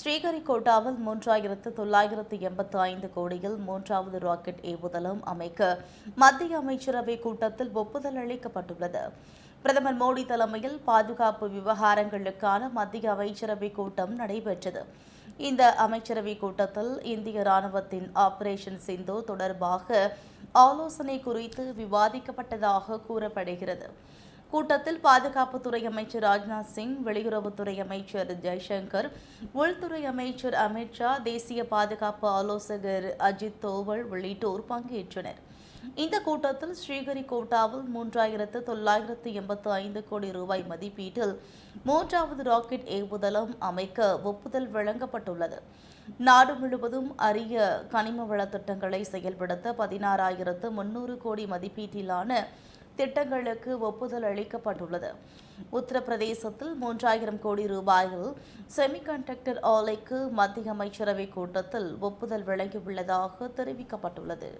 ஸ்ரீஹரிகோட்டாவில் மூன்றாயிரத்து தொள்ளாயிரத்து எண்பத்து ஐந்து கோடியில் மூன்றாவது ராக்கெட் ஏவுதளம் அமைக்க மத்திய அமைச்சரவை கூட்டத்தில் ஒப்புதல் அளிக்கப்பட்டுள்ளது. பிரதமர் மோடி தலைமையில் பாதுகாப்பு விவகாரங்களுக்கான மத்திய அமைச்சரவை கூட்டம் நடைபெற்றது. இந்த அமைச்சரவை கூட்டத்தில் இந்திய ராணுவத்தின் ஆபரேஷன் சிந்து தொடர்பாக ஆலோசனை குறித்து விவாதிக்கப்பட்டதாக கூறப்படுகிறது. கூட்டத்தில் பாதுகாப்புத்துறை அமைச்சர் ராஜ்நாத் சிங் வெளியுறவுத்துறை அமைச்சர் ஜெய்சங்கர் உள்துறை அமைச்சர் அமித்ஷா தேசிய பாதுகாப்பு ஆலோசகர் அஜித் தோவல் உள்ளிட்டோர் பங்கேற்றனர். இந்த கூட்டத்தில் ஸ்ரீஹரிகோட்டாவில் மூன்றாயிரத்து தொள்ளாயிரத்து எண்பத்து ஐந்து கோடி ரூபாய் மதிப்பீட்டில் மூன்றாவது ராக்கெட் ஏவுதளம் அமைக்க ஒப்புதல் வழங்கப்பட்டுள்ளது. நாடு முழுவதும் அரிய கனிம வள திட்டங்களை செயல்படுத்த பதினாறாயிரத்து முன்னூறு கோடி மதிப்பீட்டிலான திட்டங்களுக்கு ஒப்புதல் அளிக்கப்பட்டுள்ளது. உத்தரப்பிரதேசத்தில் மூன்றாயிரம் கோடி ரூபாயில் செமிகண்டக்டர் ஆலைக்கு மத்திய அமைச்சரவை கூட்டத்தில் ஒப்புதல் வழங்கியுள்ளதாக தெரிவிக்கப்பட்டுள்ளது.